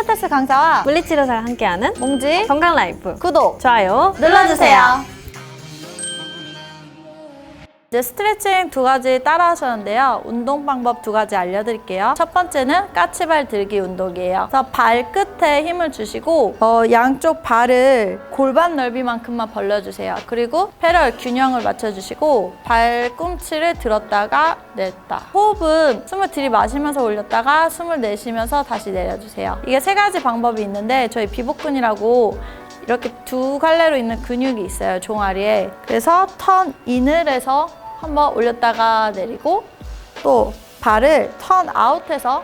필라테스 강사와 물리치료사가 함께하는 몽지 건강 라이프 구독 좋아요 눌러주세요. 이제 스트레칭 두 가지 따라 하셨는데요. 운동 방법 두 가지 알려드릴게요. 첫 번째는 까치발 들기 운동이에요. 그래서 발끝에 힘을 주시고 어, 양쪽 발을 골반 넓이만큼만 벌려주세요. 그리고 패럴 균형을 맞춰주시고 발 꿈치를 들었다가 냈다. 호흡은 숨을 들이마시면서 올렸다가 숨을 내쉬면서 다시 내려주세요. 이게 세 가지 방법이 있는데 저희 비복근이라고 이렇게 두 갈래로 있는 근육이 있어요 종아리에 그래서 턴 인을 해서 한번 올렸다가 내리고 또 발을 턴 아웃해서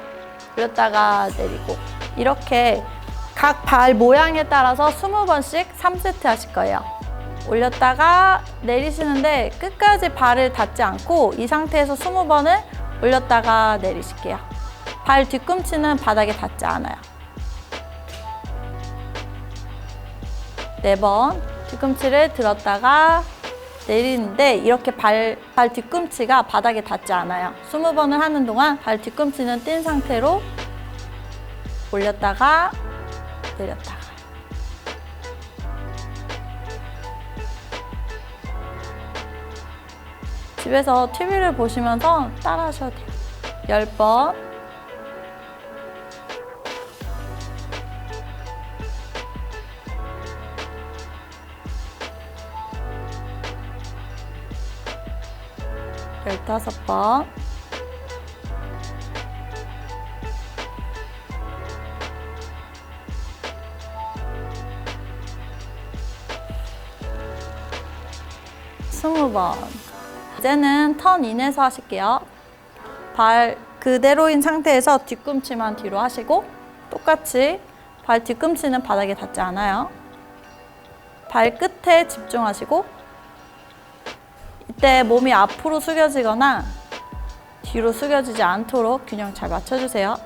올렸다가 내리고. 이렇게 각 발 모양에 따라서 20번씩 3세트 하실 거예요. 올렸다가 내리시는데 끝까지 발을 닿지 않고 이 상태에서 20번을 올렸다가 내리실게요. 발 뒤꿈치는 바닥에 닿지 않아요. 네 번 뒤꿈치를 들었다가 내리는데 이렇게 발, 발 뒤꿈치가 바닥에 닿지 않아요. 20번을 하는 동안 발 뒤꿈치는 뗀 상태로 올렸다가 내렸다가 집에서 TV를 보시면서 따라 하셔도 돼요. 10번 열다섯 번 스무 번 이제는 턴 인해서 하실게요. 발 그대로인 상태에서 뒤꿈치만 뒤로 하시고 똑같이 발 뒤꿈치는 바닥에 닿지 않아요. 발끝에 집중하시고 이때 몸이 앞으로 숙여지거나 뒤로 숙여지지 않도록 균형 잘 맞춰주세요.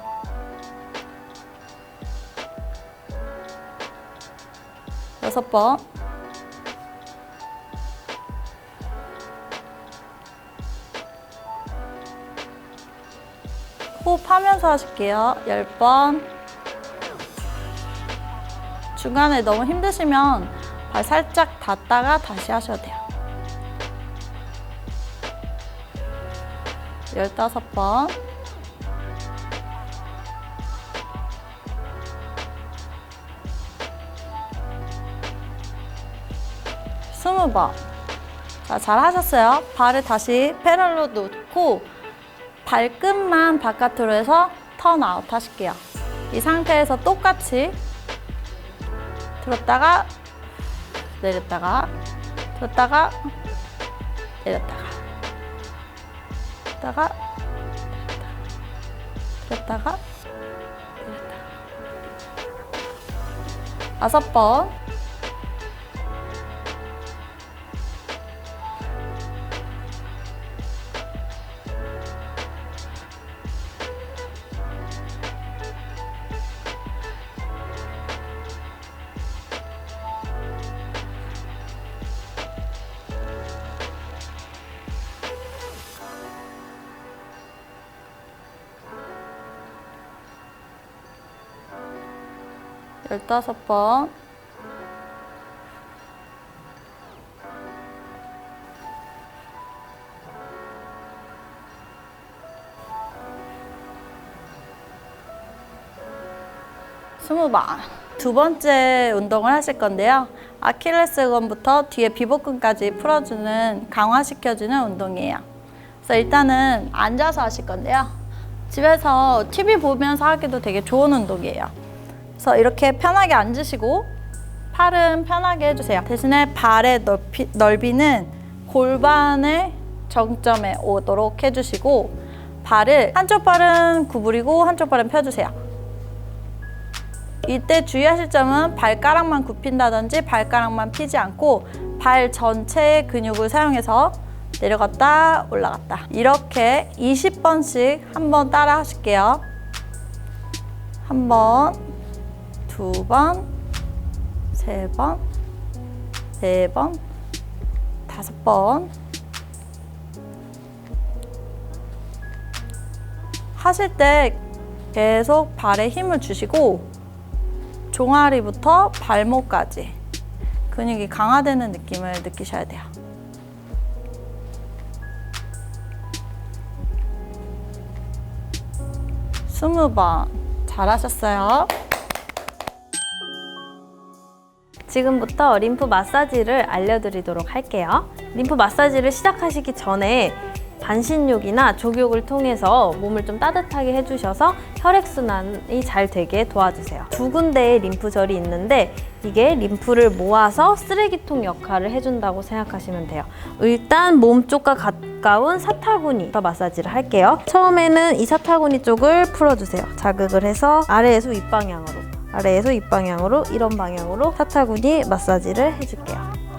여섯 번. 호흡하면서 하실게요. 열 번. 중간에 너무 힘드시면 발 살짝 닿다가 다시 하셔도 돼요. 열다섯 번. 스무 번. 자, 잘 하셨어요. 발을 다시 패럴로 놓고 발끝만 바깥으로 해서 턴 아웃 하실게요. 이 상태에서 똑같이 들었다가 내렸다가 들었다가 내렸다가 들었다가 들었다가 내렸다가. 다섯 번 열다섯 번 스무 번. 두 번째 운동을 하실 건데요. 아킬레스건부터 뒤에 비복근까지 풀어주는 강화시켜주는 운동이에요. 그래서 일단은 앉아서 하실 건데요. 집에서 TV 보면서 하기도 되게 좋은 운동이에요. 그래서 이렇게 편하게 앉으시고 팔은 편하게 해주세요. 대신에 발의 넓이, 넓이는 골반의 정점에 오도록 해주시고 발을 한쪽 발은 구부리고 한쪽 발은 펴주세요. 이때 주의하실 점은 발가락만 굽힌다든지 발가락만 피지 않고 발 전체의 근육을 사용해서 내려갔다 올라갔다 이렇게 20번씩 한번 따라 하실게요. 한 번, 두 번, 세 번, 네 번, 다섯 번. 하실 때 계속 발에 힘을 주시고 종아리부터 발목까지 근육이 강화되는 느낌을 느끼셔야 돼요. 스무 번 잘하셨어요. 지금부터 림프 마사지를 알려드리도록 할게요. 림프 마사지를 시작하시기 전에 반신욕이나 족욕을 통해서 몸을 좀 따뜻하게 해주셔서 혈액순환이 잘 되게 도와주세요. 두 군데의 림프절이 있는데 이게 림프를 모아서 쓰레기통 역할을 해준다고 생각하시면 돼요. 일단 몸 쪽과 가까운 사타구니 마사지를 할게요. 처음에는 이 사타구니 쪽을 풀어주세요. 자극을 해서 아래에서 윗방향으로 아래에서 윗방향으로 이런 방향으로 사타구니 마사지를 해줄게요.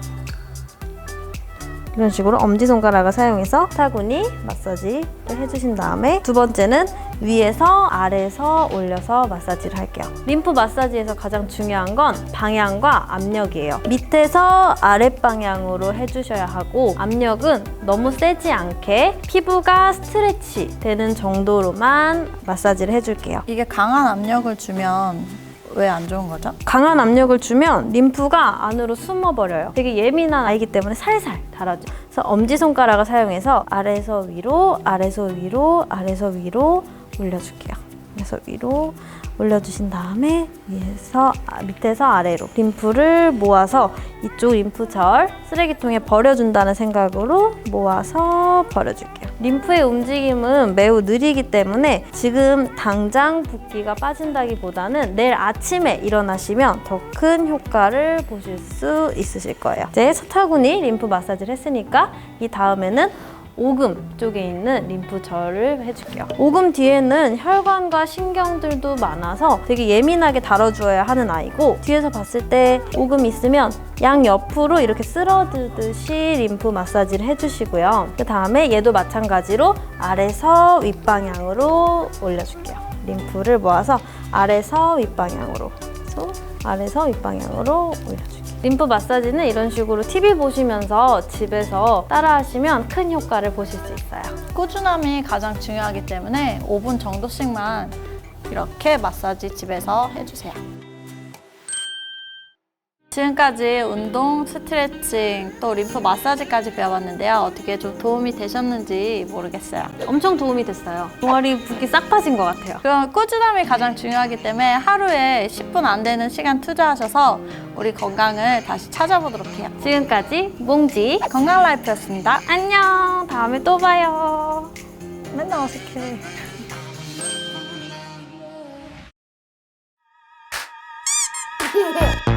이런 식으로 엄지손가락을 사용해서 사타구니 마사지를 해주신 다음에 두 번째는 위에서 아래에서 올려서 마사지를 할게요. 림프 마사지에서 가장 중요한 건 방향과 압력이에요. 밑에서 아랫방향으로 해주셔야 하고 압력은 너무 세지 않게 피부가 스트레치 되는 정도로만 마사지를 해줄게요. 이게 강한 압력을 주면 왜 안 좋은 거죠? 강한 압력을 주면 림프가 안으로 숨어버려요. 되게 예민한 아이기 때문에 살살 달아줘. 그래서 엄지손가락을 사용해서 아래에서 위로, 아래에서 위로, 아래에서 위로 올려줄게요. 그래서 위로 올려주신 다음에 위에서 아, 밑에서 아래로 림프를 모아서 이쪽 림프절 쓰레기통에 버려준다는 생각으로 모아서 버려줄게요. 림프의 움직임은 매우 느리기 때문에 지금 당장 붓기가 빠진다기보다는 내일 아침에 일어나시면 더 큰 효과를 보실 수 있으실 거예요. 이제 사타구니 림프 마사지를 했으니까 이 다음에는 오금 쪽에 있는 림프절을 해줄게요. 오금 뒤에는 혈관과 신경들도 많아서 되게 예민하게 다뤄주어야 하는 아이고 뒤에서 봤을 때 오금 있으면 양 옆으로 이렇게 쓸어들듯이 림프 마사지를 해주시고요. 그 다음에 얘도 마찬가지로 아래서 윗방향으로 올려줄게요. 림프를 모아서 아래서 윗방향으로 아래서 윗방향으로 올려줄게요. 림프 마사지는 이런 식으로 TV 보시면서 집에서 따라 하시면 큰 효과를 보실 수 있어요. 꾸준함이 가장 중요하기 때문에 5분 정도씩만 이렇게 마사지 집에서 해주세요. 지금까지 운동, 스트레칭, 또 림프 마사지까지 배워봤는데요. 어떻게 좀 도움이 되셨는지 모르겠어요. 엄청 도움이 됐어요. 종아리 붓기 싹 빠진 것 같아요. 그럼 꾸준함이 가장 중요하기 때문에 하루에 10분 안 되는 시간 투자하셔서 우리 건강을 다시 찾아보도록 해요. 지금까지 몽지 건강 라이프였습니다. 안녕. 다음에 또 봐요. 맨날 어색해. Yeah.